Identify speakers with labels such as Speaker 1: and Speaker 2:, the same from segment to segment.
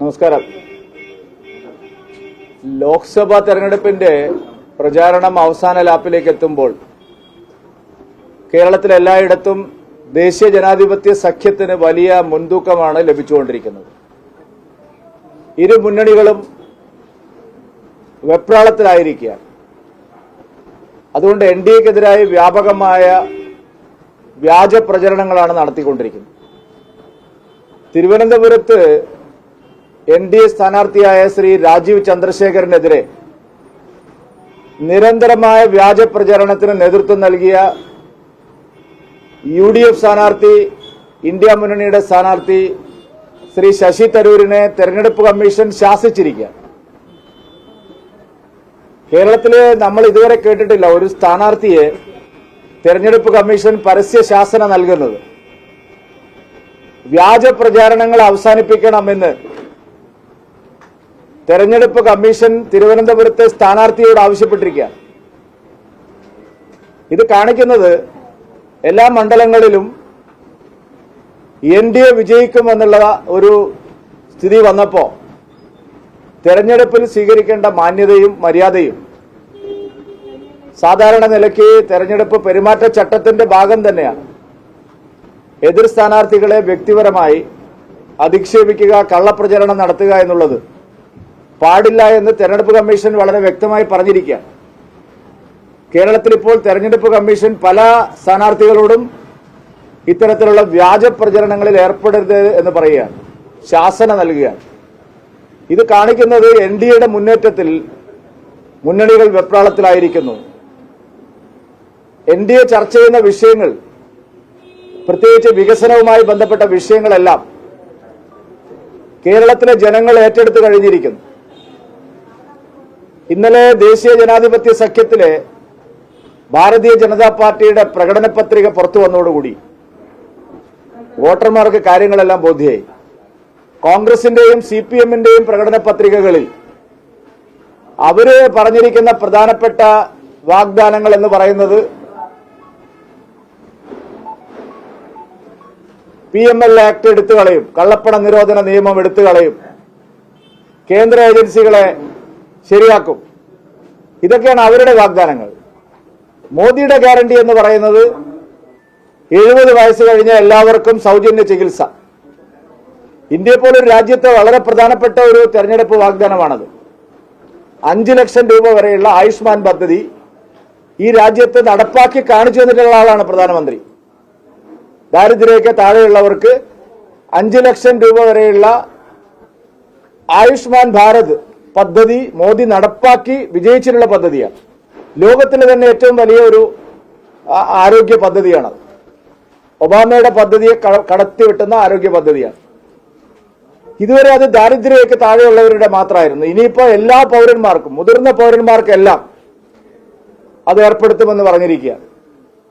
Speaker 1: നമസ്കാരം. ലോക്സഭാ തെരഞ്ഞെടുപ്പിന്റെ പ്രചാരണം അവസാന ലാപ്പിലേക്ക് എത്തുമ്പോൾ കേരളത്തിൽ എല്ലായിടത്തും ദേശീയ ജനാധിപത്യ സഖ്യത്തിന് വലിയ മുൻതൂക്കമാണ് ലഭിച്ചുകൊണ്ടിരിക്കുന്നത്. ഇരു മുന്നണികളും വെപ്രാളത്തിലായിരിക്കുകയാണ്. അതുകൊണ്ട് എൻ ഡി എക്കെതിരായി വ്യാപകമായ വ്യാജ പ്രചരണങ്ങളാണ് നടത്തിക്കൊണ്ടിരിക്കുന്നത്. തിരുവനന്തപുരത്ത് എൻ ഡി എ സ്ഥാനാർത്ഥിയായ ശ്രീ രാജീവ് ചന്ദ്രശേഖരനെതിരെ നിരന്തരമായ വ്യാജ പ്രചരണത്തിന് നേതൃത്വം നൽകിയ യു ഡി എഫ് സ്ഥാനാർത്ഥി ഇന്ത്യ മുന്നണിയുടെ സ്ഥാനാർത്ഥി ശ്രീ ശശി തരൂരിനെ തെരഞ്ഞെടുപ്പ് കമ്മീഷൻ ശാസിച്ചിരിക്കുക കേരളത്തിൽ നമ്മൾ ഇതുവരെ കേട്ടിട്ടില്ല ഒരു സ്ഥാനാർത്ഥിയെ തെരഞ്ഞെടുപ്പ് കമ്മീഷൻ പരസ്യ ശാസന നൽകുന്നത്. വ്യാജ പ്രചാരണങ്ങൾ അവസാനിപ്പിക്കണമെന്ന് തെരഞ്ഞെടുപ്പ് കമ്മീഷൻ തിരുവനന്തപുരത്തെ സ്ഥാനാർത്ഥിയോട് ആവശ്യപ്പെട്ടിരിക്കുകയാണ്. ഇത് കാണിക്കുന്നത് എല്ലാ മണ്ഡലങ്ങളിലും എൻ ഡി എ വിജയിക്കുമെന്നുള്ള ഒരു സ്ഥിതി വന്നപ്പോൾ തെരഞ്ഞെടുപ്പിൽ സ്വീകരിക്കേണ്ട മാന്യതയും മര്യാദയും സാധാരണ നിലയ്ക്ക് തെരഞ്ഞെടുപ്പ് പെരുമാറ്റച്ചട്ടത്തിന്റെ ഭാഗം തന്നെയാണ്. എതിർ സ്ഥാനാർത്ഥികളെ വ്യക്തിപരമായി അധിക്ഷേപിക്കുക കള്ളപ്രചരണം നടത്തുക എന്നുള്ളത് പാടില്ല എന്ന് തെരഞ്ഞെടുപ്പ് കമ്മീഷൻ വളരെ വ്യക്തമായി പറഞ്ഞിരിക്കുകയാണ്. കേരളത്തിൽ ഇപ്പോൾ തെരഞ്ഞെടുപ്പ് കമ്മീഷൻ പല സ്ഥാനാർത്ഥികളോടും ഇത്തരത്തിലുള്ള വ്യാജ പ്രചരണങ്ങളിൽ ഏർപ്പെടരുത് എന്ന് പറയുകയാണ്. ശാസന നൽകുകയാണ്. ഇത് കാണിക്കുന്നത് എൻ ഡി എയുടെ മുന്നേറ്റത്തിൽ മുന്നണികൾ വെപ്രാളത്തിലായിരിക്കുന്നു. എൻ ഡി എ ചർച്ച ചെയ്യുന്ന വിഷയങ്ങൾ പ്രത്യേകിച്ച് വികസനവുമായി ബന്ധപ്പെട്ട വിഷയങ്ങളെല്ലാം കേരളത്തിലെ ജനങ്ങൾ ഏറ്റെടുത്തു കഴിഞ്ഞിരിക്കുന്നു. ഇന്നലെ ദേശീയ ജനാധിപത്യ സഖ്യത്തിലെ ഭാരതീയ ജനതാ പാർട്ടിയുടെ പ്രകടന പത്രിക പുറത്തു വന്നതോടുകൂടി വോട്ടർമാർക്ക് കാര്യങ്ങളെല്ലാം ബോധ്യമായി കോൺഗ്രസിന്റെയും സി പി എമ്മിന്റെയും പ്രകടന പത്രികകളിൽ അവർ പറഞ്ഞിരിക്കുന്ന പ്രധാനപ്പെട്ട വാഗ്ദാനങ്ങൾ എന്ന് പറയുന്നത് പി എം എൽ ആക്ട് എടുത്തു കളയും കള്ളപ്പണ നിരോധന നിയമം എടുത്തു കളയും കേന്ദ്ര ഏജൻസികളെ ശരിയാക്കും. ഇതൊക്കെയാണ് അവരുടെ വാഗ്ദാനങ്ങൾ. മോദിയുടെ ഗ്യാരണ്ടി എന്ന് പറയുന്നത് എഴുപത് വയസ്സ് കഴിഞ്ഞ എല്ലാവർക്കും സൗജന്യ ചികിത്സ. ഇന്ത്യയെ പോലൊരു രാജ്യത്തെ വളരെ പ്രധാനപ്പെട്ട ഒരു തെരഞ്ഞെടുപ്പ് വാഗ്ദാനമാണത്. അഞ്ചു ലക്ഷം രൂപ വരെയുള്ള ആയുഷ്മാൻ പദ്ധതി ഈ രാജ്യത്ത് നടപ്പാക്കി കാണിച്ചു തന്നിട്ടുള്ള ആളാണ് പ്രധാനമന്ത്രി. ദാരിദ്ര്യരേഖ താഴെയുള്ളവർക്ക് അഞ്ചു ലക്ഷം രൂപ വരെയുള്ള ആയുഷ്മാൻ ഭാരത് പദ്ധതി മോദി നടപ്പാക്കി വിജയിച്ചിട്ടുള്ള പദ്ധതിയാണ്. ലോകത്തിലെ തന്നെ ഏറ്റവും വലിയ ഒരു ആരോഗ്യ പദ്ധതിയാണ് ഒബാമയുടെ പദ്ധതിയെ കടത്തി കടത്തിവെട്ടുന്ന ആരോഗ്യ പദ്ധതിയാണ്. ഇതുവരെ അത് ദാരിദ്ര്യമൊക്കെ താഴെയുള്ളവരുടെ മാത്രമായിരുന്നു. ഇനിയിപ്പോ എല്ലാ പൗരന്മാർക്കും മുതിർന്ന പൗരന്മാർക്കെല്ലാം അത് ഏർപ്പെടുത്തുമെന്ന് പറഞ്ഞിരിക്കുക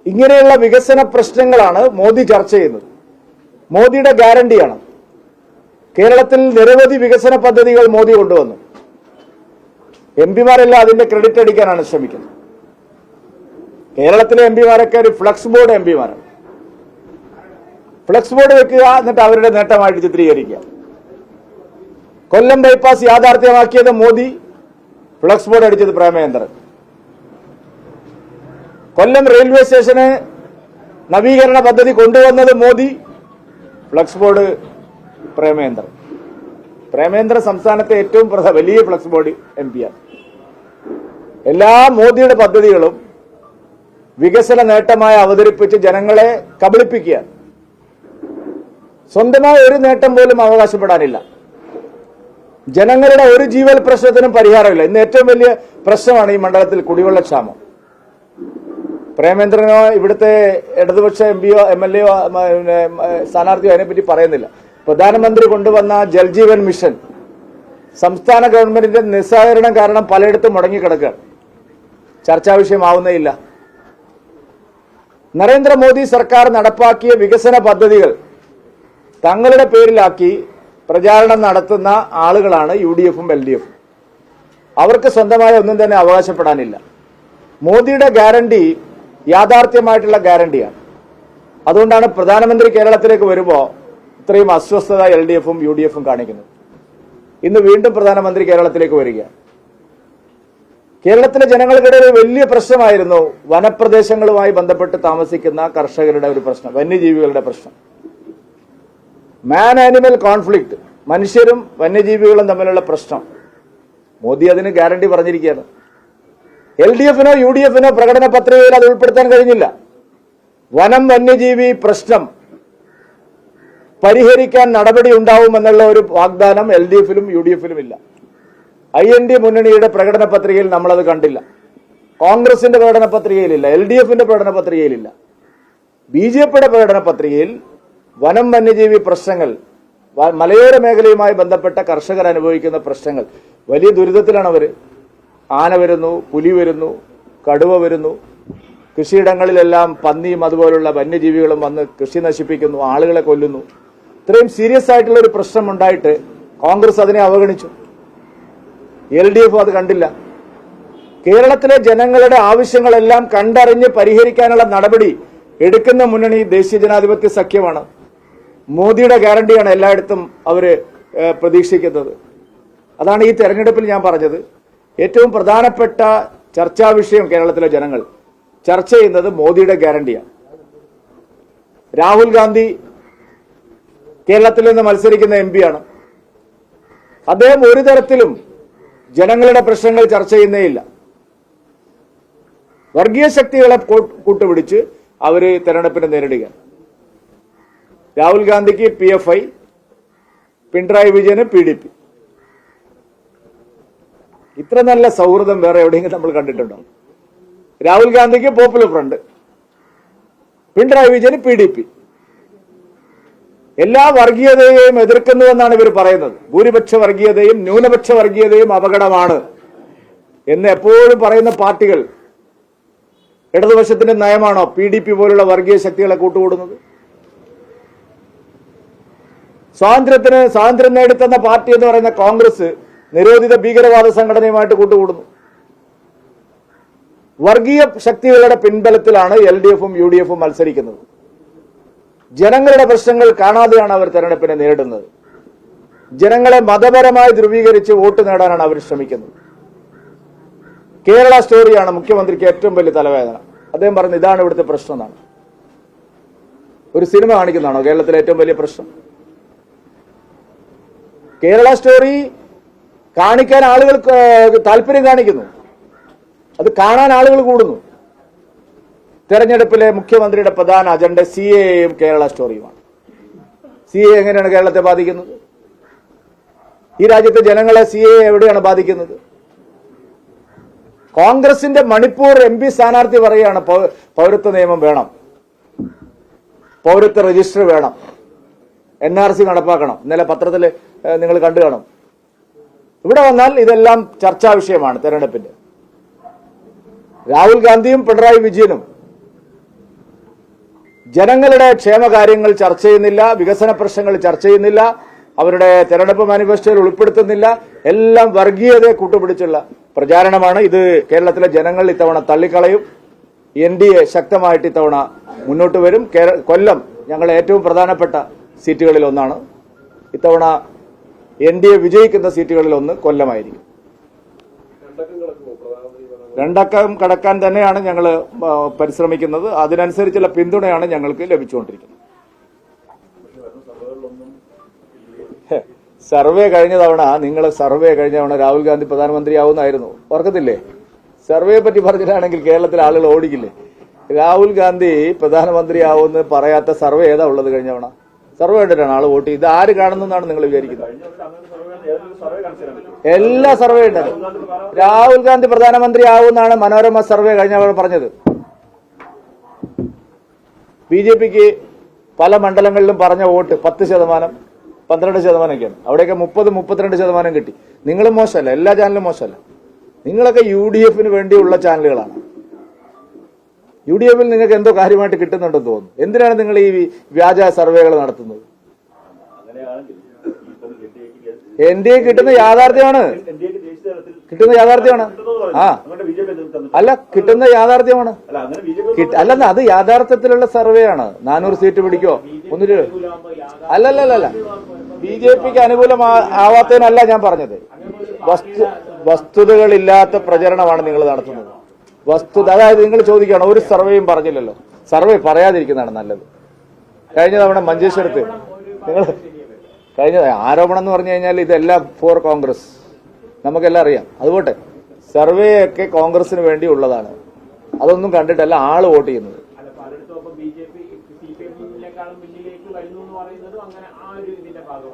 Speaker 1: ഇങ്ങനെയുള്ള വികസന പ്രശ്നങ്ങളാണ് മോദി ചർച്ച ചെയ്യുന്നത്. മോദിയുടെ ഗ്യാരണ്ടിയാണ്. കേരളത്തിൽ നിരവധി വികസന പദ്ധതികൾ മോദി കൊണ്ടുവന്നു. എം പിമാരെല്ലാം അതിന്റെ ക്രെഡിറ്റ് അടിക്കാനാണ് ശ്രമിക്കുന്നത്. കേരളത്തിലെ എം പിമാരൊക്കെ ഒരു ഫ്ലക്സ് ബോർഡ് എം പിമാരാണ്. ഫ്ലക്സ് ബോർഡ് വെക്കുക എന്നിട്ട് അവരുടെ നേട്ടമായിട്ട് ചിത്രീകരിക്കുക. കൊല്ലം ബൈപ്പാസ് യാഥാർത്ഥ്യമാക്കിയത് മോദി ഫ്ലക്സ് ബോർഡ് അടിച്ചത് പ്രേമേന്ദ്രൻ കൊല്ലം റെയിൽവേ സ്റ്റേഷന് നവീകരണ പദ്ധതി കൊണ്ടുവന്നത് മോദി ഫ്ലക്സ് ബോർഡ് പ്രേമേന്ദ്രൻ പ്രേമേന്ദ്ര സംസ്ഥാനത്തെ ഏറ്റവും വലിയ ഫ്ലക്സ് ബോർഡ് എം പിയാണ് എല്ലാ മോദിയുടെ പദ്ധതികളും വികസന നേട്ടമായി അവതരിപ്പിച്ച് ജനങ്ങളെ കബളിപ്പിക്കുക. സ്വന്തമായ ഒരു നേട്ടം പോലും അവകാശപ്പെടാനില്ല. ജനങ്ങളുടെ ഒരു ജീവൽ പ്രശ്നത്തിനും പരിഹാരമില്ല. ഇന്ന് ഏറ്റവും വലിയ പ്രശ്നമാണ് ഈ മണ്ഡലത്തിൽ കുടിവെള്ളക്ഷാമം പ്രേമേന്ദ്രനോ ഇവിടുത്തെ ഇടതുപക്ഷ എം പിയോ എം എൽ എയോ സ്ഥാനാർത്ഥിയോ അതിനെപ്പറ്റി പറയുന്നില്ല. പ്രധാനമന്ത്രി കൊണ്ടുവന്ന ജൽജീവൻ മിഷൻ സംസ്ഥാന ഗവൺമെന്റിന്റെ നിസ്സഹകരണം കാരണം പലയിടത്തും മുടങ്ങിക്കിടക്കുകയാണ്. ചർച്ചാ വിഷയമാവുന്നേയില്ല. നരേന്ദ്രമോദി സർക്കാർ നടപ്പാക്കിയ വികസന പദ്ധതികൾ തങ്ങളുടെ പേരിലാക്കി പ്രചാരണം നടത്തുന്ന ആളുകളാണ് യു ഡി എഫും എൽ ഡി എഫും അവർക്ക് സ്വന്തമായ ഒന്നും തന്നെ അവകാശപ്പെടാനില്ല. മോദിയുടെ ഗ്യാരണ്ടി യാഥാർത്ഥ്യമായിട്ടുള്ള ഗ്യാരണ്ടിയാണ്. അതുകൊണ്ടാണ് പ്രധാനമന്ത്രി കേരളത്തിലേക്ക് വരുമ്പോൾ ഇത്രയും അസ്വസ്ഥത എൽ ഡി എഫും യു ഡി എഫും കാണിക്കുന്നത്. ഇന്ന് വീണ്ടും പ്രധാനമന്ത്രി കേരളത്തിലേക്ക് വരിക കേരളത്തിലെ ജനങ്ങൾക്കിടയിൽ ഒരു വലിയ പ്രശ്നമായിരുന്നു വനപ്രദേശങ്ങളുമായി ബന്ധപ്പെട്ട് താമസിക്കുന്ന കർഷകരുടെ ഒരു പ്രശ്നം വന്യജീവികളുടെ പ്രശ്നം. മാൻ ആനിമൽ കോൺഫ്ലിക്ട് മനുഷ്യരും വന്യജീവികളും തമ്മിലുള്ള പ്രശ്നം. മോദി അതിന് ഗ്യാരണ്ടി പറഞ്ഞിരിക്കുകയാണ്. എൽ ഡി എഫിനോ യു ഡി എഫിനോ പ്രകടന പത്രികയിൽ അത് ഉൾപ്പെടുത്താൻ കഴിഞ്ഞില്ല. വനം വന്യജീവി പ്രശ്നം പരിഹരിക്കാൻ നടപടി ഉണ്ടാവുമെന്നുള്ള ഒരു വാഗ്ദാനം എൽ ഡി എഫിലും യു ഡി എഫിലും ഇല്ല. ഐ എൻ ഡി മുന്നണിയുടെ പ്രകടന പത്രികയിൽ നമ്മളത് കണ്ടില്ല. കോൺഗ്രസിന്റെ പ്രകടന പത്രികയിലില്ല. എൽ ഡി എഫിന്റെ പ്രകടന പത്രികയിലില്ല. ബി ജെ പിയുടെ പ്രകടന പത്രികയിൽ വനം വന്യജീവി പ്രശ്നങ്ങൾ മലയോര മേഖലയുമായി ബന്ധപ്പെട്ട കർഷകർ അനുഭവിക്കുന്ന പ്രശ്നങ്ങൾ. വലിയ ദുരിതത്തിലാണ് അവർ ആന വരുന്നു പുലി വരുന്നു കടുവ വരുന്നു. കൃഷിയിടങ്ങളിലെല്ലാം പന്നിയും അതുപോലുള്ള വന്യജീവികളും വന്ന് കൃഷി നശിപ്പിക്കുന്നു ആളുകളെ കൊല്ലുന്നു. ഇത്രയും സീരിയസ് ആയിട്ടുള്ള ഒരു പ്രശ്നം ഉണ്ടായിട്ട് കോൺഗ്രസ് അതിനെ അവഗണിച്ചു. എൽ ഡി എഫ് അത് കണ്ടില്ല. കേരളത്തിലെ ജനങ്ങളുടെ ആവശ്യങ്ങളെല്ലാം കണ്ടറിഞ്ഞ് പരിഹരിക്കാനുള്ള നടപടി എടുക്കുന്ന മുന്നണി ദേശീയ ജനാധിപത്യ സഖ്യമാണ്. മോദിയുടെ ഗ്യാരണ്ടിയാണ് എല്ലായിടത്തും അവർ പ്രതീക്ഷിക്കുന്നത്. അതാണ് ഈ തെരഞ്ഞെടുപ്പിൽ ഞാൻ പറഞ്ഞത്. ഏറ്റവും പ്രധാനപ്പെട്ട ചർച്ചാ വിഷയം കേരളത്തിലെ ജനങ്ങൾ. ചർച്ച ചെയ്യുന്നത് മോദിയുടെ ഗ്യാരണ്ടിയാണ്. രാഹുൽ ഗാന്ധി കേരളത്തിൽ നിന്ന് മത്സരിക്കുന്ന എം ആണ്. അദ്ദേഹം ഒരു തരത്തിലും ജനങ്ങളുടെ പ്രശ്നങ്ങൾ ചർച്ച ചെയ്യുന്നേയില്ല. വർഗീയ ശക്തികളെ കൂട്ടുപിടിച്ച് അവർ തെരഞ്ഞെടുപ്പിനെ നേരിടുക രാഹുൽ ഗാന്ധിക്ക് പി എഫ് ഐ പിണറായി വിജയന് പി ഡി പി. ഇത്ര നല്ല സൗഹൃദം വേറെ എവിടെയെങ്കിലും നമ്മൾ കണ്ടിട്ടുണ്ടോ? രാഹുൽ ഗാന്ധിക്ക് പോപ്പുലർ ഫ്രണ്ട് പിണറായി വിജയന് പി ഡി പി. എല്ലാ വർഗീയതയെയും എതിർക്കുന്നുവെന്നാണ് ഇവർ പറയുന്നത്. ഭൂരിപക്ഷ വർഗീയതയും ന്യൂനപക്ഷ വർഗീയതയും അപകടമാണ് എന്ന് എപ്പോഴും പറയുന്ന പാർട്ടികൾ ഇടതുപക്ഷത്തിന്റെ നയമാണോ പി ഡി പി പോലുള്ള വർഗീയ ശക്തികളെ കൂട്ടുകൂടുന്നത്? സ്വാതന്ത്ര്യത്തിന് സ്വാതന്ത്ര്യം നേടിത്തന്ന പാർട്ടി എന്ന് പറയുന്ന കോൺഗ്രസ് നിരോധിത ഭീകരവാദ സംഘടനയുമായിട്ട് കൂട്ടുകൂടുന്നു. വർഗീയ ശക്തികളുടെ പിൻബലത്തിലാണ് എൽ ഡി എഫും യു ഡി എഫും മത്സരിക്കുന്നത്. ജനങ്ങളുടെ പ്രശ്നങ്ങൾ കാണാതെയാണ് അവർ തെരഞ്ഞെടുപ്പിനെ നേരിടുന്നത്. ജനങ്ങളെ മതപരമായി ധ്രുവീകരിച്ച് വോട്ട് നേടാനാണ് അവർ ശ്രമിക്കുന്നത്. കേരള സ്റ്റോറിയാണ് മുഖ്യമന്ത്രിക്ക് ഏറ്റവും വലിയ തലവേദന. അദ്ദേഹം പറഞ്ഞു ഇതാണ് ഇവിടുത്തെ പ്രശ്നം എന്നാണ്. ഒരു സിനിമ കാണിക്കുന്നതാണോ കേരളത്തിലെ ഏറ്റവും വലിയ പ്രശ്നം? കേരള സ്റ്റോറി കാണിക്കാൻ ആളുകൾക്ക് താല്പര്യം കാണിക്കുന്നു. അത് കാണാൻ ആളുകൾ കൂടുന്നു. തെരഞ്ഞെടുപ്പിലെ മുഖ്യമന്ത്രിയുടെ പ്രധാന അജണ്ട സി എയും കേരള സ്റ്റോറിയുമാണ്. സി എ എങ്ങനെയാണ് കേരളത്തെ ബാധിക്കുന്നത്? ഈ രാജ്യത്തെ ജനങ്ങളെ സി എ എവിടെയാണ് ബാധിക്കുന്നത്? കോൺഗ്രസിന്റെ മണിപ്പൂർ എം പി സ്ഥാനാർത്ഥി പറയുകയാണ് പൗരത്വ നിയമം വേണം. പൗരത്വ രജിസ്റ്റർ വേണം. എൻ ആർ സി നടപ്പാക്കണം. ഇന്നലെ പത്രത്തിൽ നിങ്ങൾ കണ്ടു കാണും. ഇവിടെ വന്നാൽ ഇതെല്ലാം ചർച്ചാ വിഷയമാണ് തെരഞ്ഞെടുപ്പിന്റെ. രാഹുൽ ഗാന്ധിയും പിണറായി വിജയനും ജനങ്ങളുടെ ക്ഷേമകാര്യങ്ങൾ ചർച്ച ചെയ്യുന്നില്ല വികസന പ്രശ്നങ്ങൾ ചർച്ച ചെയ്യുന്നില്ല അവരുടെ തെരഞ്ഞെടുപ്പ് മാനിഫെസ്റ്റോയിൽ ഉൾപ്പെടുത്തുന്നില്ല എല്ലാം വർഗീയതയെ കൂട്ടുപിടിച്ചുള്ള പ്രചാരണമാണ്. ഇത് കേരളത്തിലെ ജനങ്ങൾ ഇത്തവണ തള്ളിക്കളയും. എൻ ഡി എ ശക്തമായിട്ട് ഇത്തവണ മുന്നോട്ട് വരും. കൊല്ലം ഞങ്ങളെ ഏറ്റവും പ്രധാനപ്പെട്ട സീറ്റുകളിൽ ഒന്നാണ്. ഇത്തവണ എൻ ഡി എ വിജയിക്കുന്ന സീറ്റുകളിൽ ഒന്ന് കൊല്ലമായിരിക്കും. രണ്ടക്കം കടക്കാൻ തന്നെയാണ് ഞങ്ങൾ പരിശ്രമിക്കുന്നത്. അതിനനുസരിച്ചുള്ള പിന്തുണയാണ് ഞങ്ങൾക്ക് ലഭിച്ചുകൊണ്ടിരിക്കുന്നത്. സർവേ കഴിഞ്ഞ തവണ നിങ്ങൾ സർവേ കഴിഞ്ഞ തവണ രാഹുൽ ഗാന്ധി പ്രധാനമന്ത്രിയാവുന്നായിരുന്നു. ഓർക്കത്തില്ലേ? സർവേയെ പറ്റി പറഞ്ഞിട്ടാണെങ്കിൽ കേരളത്തിലെ ആളുകൾ ഓടിക്കില്ലേ? രാഹുൽ ഗാന്ധി പ്രധാനമന്ത്രിയാവുമെന്ന് പറയാത്ത സർവേ ഏതാ ഉള്ളത് കഴിഞ്ഞ തവണ? സർവേ കണ്ടിട്ടാണ് ആൾ വോട്ട് ചെയ്ത്. ആര് കാണുന്നതാണ് നിങ്ങൾ വിചാരിക്കുന്നത്? എല്ലാ സർവേ ഉണ്ടത് രാഹുൽ ഗാന്ധി പ്രധാനമന്ത്രി ആവുമെന്നാണ് മനോരമ സർവേ കഴിഞ്ഞ പറഞ്ഞത്. ബി ജെ പിക്ക് പല മണ്ഡലങ്ങളിലും പറഞ്ഞ വോട്ട് പത്ത് ശതമാനം പന്ത്രണ്ട് ശതമാനമൊക്കെയാണ്. അവിടെയൊക്കെ മുപ്പത് മുപ്പത്തിരണ്ട് ശതമാനം കിട്ടി. നിങ്ങളും മോശമല്ല എല്ലാ ചാനലും മോശമല്ല. നിങ്ങളൊക്കെ യു ഡി എഫിന് വേണ്ടിയുള്ള ചാനലുകളാണ്. യു ഡി എഫിൽ നിങ്ങൾക്ക് എന്തോ കാര്യമായിട്ട് കിട്ടുന്നുണ്ടെന്ന് തോന്നുന്നു. എന്തിനാണ് നിങ്ങൾ ഈ വ്യാജ സർവേകൾ നടത്തുന്നത്? എൻ ഡി എ കിട്ടുന്ന യാഥാർത്ഥ്യമാണ്. കിട്ടുന്ന യാഥാർത്ഥ്യമാണ്. ആ. അല്ല കിട്ടുന്ന യാഥാർത്ഥ്യമാണ്. അല്ല അത് യാഥാർത്ഥ്യത്തിലുള്ള സർവേ ആണ് നാനൂറ് സീറ്റ് പിടിക്കോ? ഒന്നിൽ അല്ലല്ല ബി ജെ പിക്ക് അനുകൂലമാവാത്തതിനല്ല ഞാൻ പറഞ്ഞത്. വസ്തു വസ്തുതകളില്ലാത്ത പ്രചരണമാണ് നിങ്ങൾ നടത്തുന്നത്. വസ്തുത അതായത് നിങ്ങൾ ചോദിക്കണം ഒരു സർവേയും പറഞ്ഞില്ലല്ലോ. സർവേ പറയാതിരിക്കുന്നതാണ് നല്ലത്. കഴിഞ്ഞ തവണ മഞ്ചേശ്വരത്ത് നിങ്ങൾ കഴിഞ്ഞ ആരോപണം എന്ന് പറഞ്ഞു കഴിഞ്ഞാൽ ഇതെല്ലാം ഫോർ കോൺഗ്രസ് നമുക്കെല്ലാം അറിയാം. അതുപോട്ടെ സർവേ ഒക്കെ കോൺഗ്രസിന് വേണ്ടി ഉള്ളതാണ്. അതൊന്നും കണ്ടിട്ടല്ല ആൾ വോട്ട് ചെയ്യുന്നത്.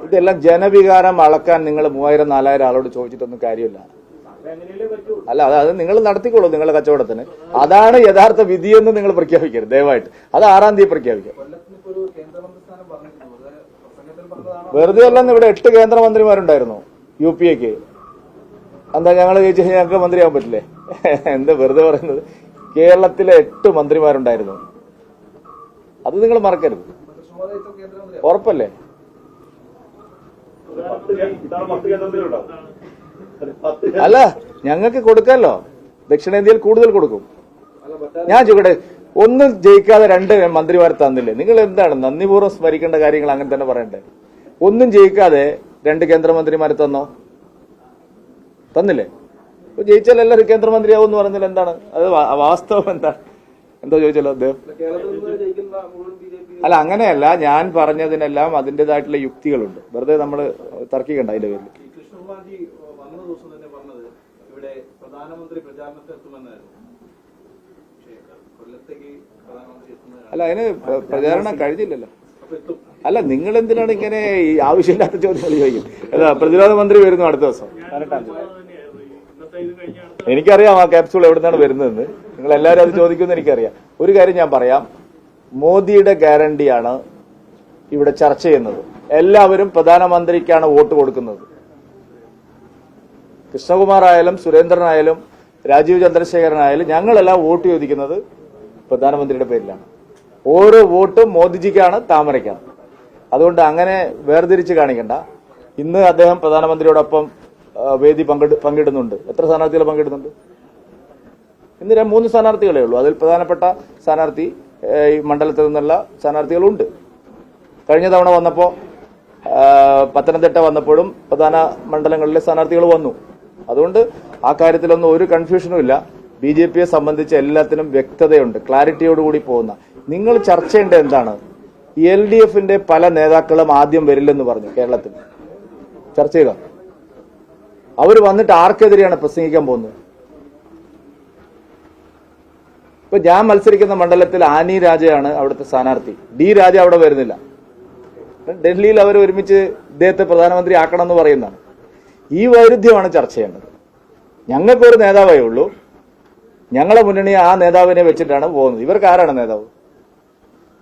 Speaker 1: ഇതെല്ലാം ജനവികാരം അളക്കാൻ നിങ്ങൾ മൂവായിരം നാലായിരം ആളോട് ചോദിച്ചിട്ടൊന്നും കാര്യമില്ല. അല്ല അത് അത് നിങ്ങൾ നടത്തിക്കോളൂ നിങ്ങളുടെ കച്ചവടത്തിന്. അതാണ് യഥാർത്ഥ വിധിയെന്ന് നിങ്ങൾ പ്രഖ്യാപിക്കരുത് ദയവായിട്ട്. അത് ആറാം തീയതി പ്രഖ്യാപിക്കാം. വെറുതെ അല്ലെന്ന് ഇവിടെ എട്ട് കേന്ദ്രമന്ത്രിമാരുണ്ടായിരുന്നു യു പി എക്ക് എന്താ ഞങ്ങൾ ചോദിച്ചു കഴിഞ്ഞാൽ ഞങ്ങൾക്ക് മന്ത്രിയാവാൻ പറ്റില്ലേ? എന്താ വെറുതെ പറയുന്നത്? കേരളത്തിലെ എട്ട് മന്ത്രിമാരുണ്ടായിരുന്നു. അത് നിങ്ങൾ മറക്കരുത്. ഉറപ്പല്ലേ? അല്ല ഞങ്ങൾക്ക് കൊടുക്കാമല്ലോ ദക്ഷിണേന്ത്യയിൽ കൂടുതൽ കൊടുക്കും. ഞാൻ ചോദിക്കട്ടെ ഒന്നും ജയിക്കാതെ രണ്ട് മന്ത്രിമാർ തന്നില്ലേ? നിങ്ങൾ എന്താണ് നന്ദിപൂർവം സ്മരിക്കേണ്ട കാര്യങ്ങൾ അങ്ങനെ തന്നെ പറയണ്ടേ? ഒന്നും ജയിക്കാതെ രണ്ട് കേന്ദ്രമന്ത്രിമാർ തന്നോ? തന്നില്ലേ? ഇപ്പൊ ജയിച്ചാൽ എല്ലാവരും കേന്ദ്രമന്ത്രിയാവും എന്ന് പറഞ്ഞാൽ എന്താണ്? അത് വാസ്തവം എന്താണ് എന്തോ ചോദിച്ചല്ലോ അദ്ദേഹം. അല്ല അങ്ങനെയല്ല ഞാൻ പറഞ്ഞതിനെല്ലാം അതിന്റെതായിട്ടുള്ള യുക്തികളുണ്ട്. വെറുതെ നമ്മൾ തർക്കിക്കണ്ട അതിന്റെ പേരിൽ.
Speaker 2: ദിവസം തന്നെ പറഞ്ഞത് ഇവിടെ പ്രധാനമന്ത്രി പ്രചാരണത്തിൽ എത്തുമെന്നായിരുന്നു. കൊല്ലത്തേക്ക് പ്രധാനമന്ത്രി
Speaker 1: അല്ല അതിന് പ്ര- പ്രചാരണം കഴിഞ്ഞില്ലല്ലോ. അല്ല നിങ്ങൾ എന്തിനാണ് ഇങ്ങനെ ഈ ആവശ്യമില്ലാത്ത ചോദ്യങ്ങൾ ചോദിക്കും അല്ല പ്രതിരോധ മന്ത്രി വരുന്നു അടുത്ത ദിവസം. എനിക്കറിയാം ആ ക്യാപ്സൂൾ എവിടെ നിന്നാണ് വരുന്നതെന്ന്. നിങ്ങൾ എല്ലാവരും അത് ചോദിക്കുമെന്ന് എനിക്കറിയാം. ഒരു കാര്യം ഞാൻ പറയാം. മോദിയുടെ ഗ്യാരണ്ടിയാണ് ഇവിടെ ചർച്ച ചെയ്യുന്നത്. എല്ലാവരും പ്രധാനമന്ത്രിക്കാണ് വോട്ട് കൊടുക്കുന്നത്. കൃഷ്ണകുമാർ ആയാലും സുരേന്ദ്രനായാലും രാജീവ് ചന്ദ്രശേഖരനായാലും ഞങ്ങളെല്ലാം വോട്ട് ചോദിക്കുന്നത് പ്രധാനമന്ത്രിയുടെ പേരിലാണ്. ഓരോ വോട്ടും മോദിജിക്കാണ് താമരയ്ക്കാണ്. അതുകൊണ്ട് അങ്ങനെ വേർതിരിച്ച് കാണിക്കണ്ട. ഇന്ന് അദ്ദേഹം പ്രധാനമന്ത്രിയോടൊപ്പം വേദി പങ്കെടു പങ്കിടുന്നുണ്ട്. എത്ര സ്ഥാനാർത്ഥികൾ പങ്കിടുന്നുണ്ട് ഇന്ന് മൂന്ന് സ്ഥാനാർത്ഥികളേ ഉള്ളൂ. അതിൽ പ്രധാനപ്പെട്ട സ്ഥാനാർത്ഥി ഈ മണ്ഡലത്തിൽ നിന്നുള്ള സ്ഥാനാർത്ഥികളുണ്ട്. കഴിഞ്ഞ തവണ വന്നപ്പോൾ പത്തനംതിട്ട വന്നപ്പോഴും പ്രധാന മണ്ഡലങ്ങളിലെ സ്ഥാനാർത്ഥികൾ വന്നു. അതുകൊണ്ട് ആ കാര്യത്തിലൊന്നും ഒരു കൺഫ്യൂഷനും ഇല്ല. ബി ജെ പിയെ സംബന്ധിച്ച് എല്ലാത്തിനും വ്യക്തതയുണ്ട്. ക്ലാരിറ്റിയോടുകൂടി പോകുന്ന. നിങ്ങൾ ചർച്ച ചെയ്യേണ്ടത് എന്താണ്? എൽ ഡി എഫിന്റെ പല നേതാക്കളും ആദ്യം വരില്ലെന്ന് പറഞ്ഞു കേരളത്തിൽ. ചർച്ച ചെയ്ത? അവർ വന്നിട്ട് ആർക്കെതിരെയാണ് പ്രസംഗിക്കാൻ പോകുന്നത്? ഇപ്പൊ ഞാൻ മത്സരിക്കുന്ന മണ്ഡലത്തിൽ ആനി രാജയാണ് അവിടുത്തെ സ്ഥാനാർത്ഥി. ഡി രാജ അവിടെ വരുന്നില്ല. ഡൽഹിയിൽ അവർ ഒരുമിച്ച് ഇദ്ദേഹത്തെ പ്രധാനമന്ത്രി ആക്കണം എന്ന് പറയുന്നതാണ്. ഈ വൈരുദ്ധ്യമാണ് ചർച്ച ചെയ്യേണ്ടത്. ഞങ്ങൾക്കൊരു നേതാവേ ഉള്ളൂ. ഞങ്ങളെ മുന്നണി ആ നേതാവിനെ വെച്ചിട്ടാണ് പോകുന്നത്. ഇവർക്ക് ആരാണ് നേതാവ്?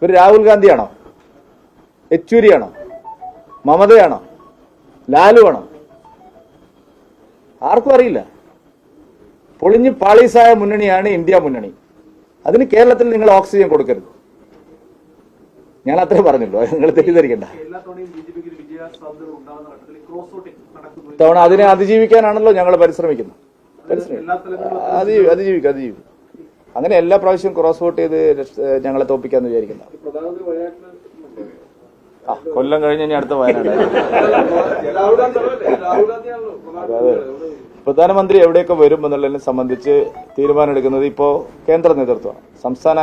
Speaker 1: ഇവർ രാഹുൽ ഗാന്ധിയാണോ? യെച്ചൂരിയാണോ മമതയാണോ? ലാലുവാണോ ആർക്കും അറിയില്ല. പൊളിഞ്ഞ് പാളീസായ മുന്നണിയാണ് ഇന്ത്യ മുന്നണി. അതിന് കേരളത്തിൽ നിങ്ങൾ ഓക്സിജൻ കൊടുക്കരുത്. ഞാൻ അത്രേ പറഞ്ഞല്ലോ നിങ്ങൾ തെറ്റിദ്ധരിക്കണ്ട. ഇത്തവണ അതിനെ അതിജീവിക്കാനാണല്ലോ ഞങ്ങൾ പരിശ്രമിക്കുന്നത്. പരിശ്രമിക്കും അതിജീവി അതിജീവിക്കും അതിജീവിക്കും. അങ്ങനെ എല്ലാ പ്രാവശ്യവും ക്രോസ് വോട്ട് ചെയ്ത് ഞങ്ങളെ തോപ്പിക്കാന്ന് വിചാരിക്കുന്ന. ആ കൊല്ലം കഴിഞ്ഞ് ഇനി അടുത്ത വയനാട്.
Speaker 2: പ്രധാനമന്ത്രി
Speaker 1: എവിടെയൊക്കെ വരും എന്നുള്ളതിനെ സംബന്ധിച്ച് തീരുമാനമെടുക്കുന്നത് ഇപ്പോ കേന്ദ്ര നേതൃത്വമാണ്. സംസ്ഥാന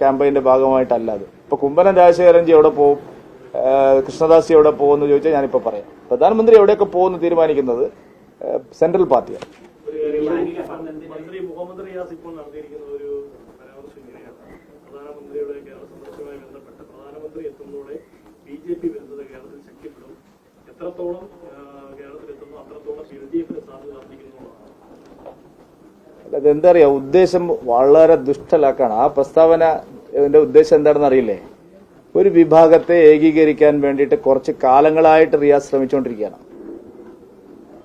Speaker 1: ക്യാമ്പയിന്റെ ഭാഗമായിട്ടല്ലാതെ ഇപ്പൊ കുമ്മനം രാജശേഖരൻജി എവിടെ പോകും കൃഷ്ണദാസി എവിടെ പോകുന്നു ചോദിച്ചാൽ ഞാനിപ്പോ പറയാം. പ്രധാനമന്ത്രി എവിടെയൊക്കെ പോകുന്ന തീരുമാനിക്കുന്നത്? സെൻട്രൽ പാർട്ടിയാണ്.
Speaker 3: മന്ത്രി ഒരു പ്രധാനമന്ത്രി കേരളത്തിൽ ശക്തിപ്പെടും എത്രത്തോളം കേരളത്തിൽ എത്തുന്നു അത്രത്തോളം
Speaker 1: അതെന്താ അറിയാ ഉദ്ദേശം വളരെ ദുഷ്ടലാക്കാണ്. ആ പ്രസ്താവന ഉദ്ദേശം എന്താണെന്ന് അറിയില്ലേ? ഒരു വിഭാഗത്തെ ഏകീകരിക്കാൻ വേണ്ടിയിട്ട് കുറച്ച് കാലങ്ങളായിട്ട് റിയാസ് ശ്രമിച്ചുകൊണ്ടിരിക്കുകയാണ്.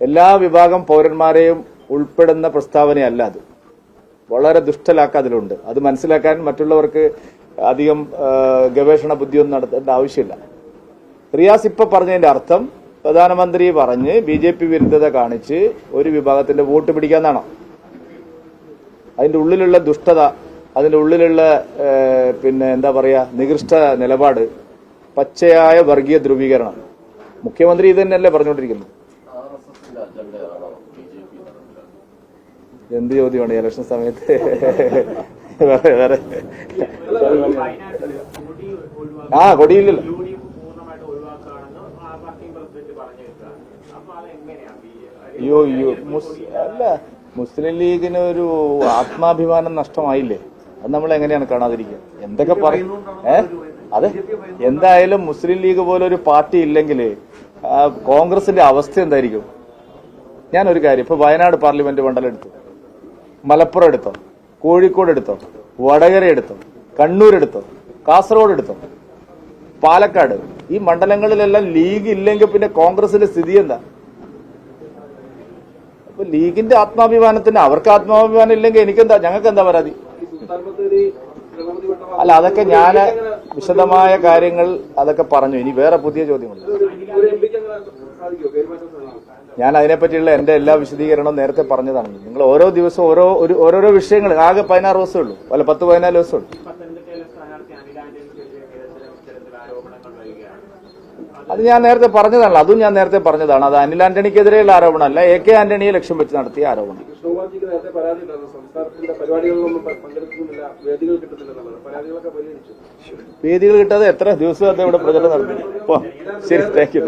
Speaker 1: എല്ലാ വിഭാഗം പൗരന്മാരെയും ഉൾപ്പെടുന്ന പ്രസ്താവനയല്ല അത്. വളരെ ദുഷ്ടലാക്ക അതിലുണ്ട്. അത് മനസ്സിലാക്കാൻ മറ്റുള്ളവർക്ക് അധികം ഗവേഷണ ബുദ്ധിയൊന്നും നടത്തേണ്ട ആവശ്യമില്ല. റിയാസ് ഇപ്പൊ പറഞ്ഞതിന്റെ അർത്ഥം പ്രധാനമന്ത്രി പറഞ്ഞ് ബി ജെ പി വിരുദ്ധത കാണിച്ച് ഒരു വിഭാഗത്തിന്റെ വോട്ട് പിടിക്കാന്നാണോ? അതിന്റെ ഉള്ളിലുള്ള ദുഷ്ടത അതിന്റെ ഉള്ളിലുള്ള പിന്നെ എന്താ പറയാ നികൃഷ്ട നിലപാട് പച്ചയായ വർഗീയ ധ്രുവീകരണം. മുഖ്യമന്ത്രി ഇത് തന്നെയല്ലേ പറഞ്ഞുകൊണ്ടിരിക്കുന്നത്? എന്ത് ചോദ്യമാണ് ഇലക്ഷൻ സമയത്ത്? ആ കൊടിയില്ലല്ലോ. അയ്യോ അയ്യോ. അല്ല മുസ്ലിം ലീഗിന് ഒരു ആത്മാഭിമാനം നഷ്ടമായില്ലേ? അത് നമ്മൾ എങ്ങനെയാണ് കാണാതിരിക്കുക? എന്തൊക്കെ പറയും അതെ. എന്തായാലും മുസ്ലിം ലീഗ് പോലെ ഒരു പാർട്ടി ഇല്ലെങ്കിൽ കോൺഗ്രസിന്റെ അവസ്ഥ എന്തായിരിക്കും? ഞാനൊരു കാര്യം ഇപ്പൊ വയനാട് പാർലമെന്റ് മണ്ഡലം എടുത്തു. മലപ്പുറം എടുത്തോ. കോഴിക്കോട് എടുത്തോ. വടകര എടുത്തോ. കണ്ണൂർ എടുത്തോ. കാസർഗോഡ് എടുത്തോ. പാലക്കാട്. ഈ മണ്ഡലങ്ങളിലെല്ലാം ലീഗ് ഇല്ലെങ്കിൽ പിന്നെ കോൺഗ്രസിന്റെ സ്ഥിതി എന്താ? അപ്പൊ ലീഗിന്റെ ആത്മാഭിമാനത്തിന് അവർക്ക് ആത്മാഭിമാനം ഇല്ലെങ്കിൽ എനിക്കെന്താ ഞങ്ങൾക്ക് എന്താ പരാതി? അല്ല അതൊക്കെ ഞാൻ വിശദമായ കാര്യങ്ങൾ അതൊക്കെ പറഞ്ഞു. ഇനി വേറെ പുതിയ
Speaker 2: ചോദ്യമുണ്ട്.
Speaker 1: ഞാൻ അതിനെപ്പറ്റിയുള്ള എന്റെ എല്ലാ വിശദീകരണവും നേരത്തെ പറഞ്ഞതാണ്. നിങ്ങൾ ഓരോ ദിവസവും ഓരോ ഒരു ഓരോരോ വിഷയങ്ങൾ ആകെ പതിനാറ് ദിവസമേ ഉള്ളൂ. അല്ല പത്ത് പതിനാല് ദിവസമേ ഉള്ളൂ. അത് ഞാൻ നേരത്തെ പറഞ്ഞതാണല്ലോ. അതും ഞാൻ നേരത്തെ പറഞ്ഞതാണ്. അത് അനിൽ ആന്റണിക്കെതിരെയുള്ള ആരോപണമല്ല. എ കെ ആന്റണിയെ ലക്ഷ്യം വെച്ച് നടത്തിയ ആരോപണം.
Speaker 2: വേദികൾ
Speaker 1: കിട്ടാതെ എത്ര ദിവസം അത് ഇവിടെ പ്രചരണം നടത്തി ശരി താങ്ക് യു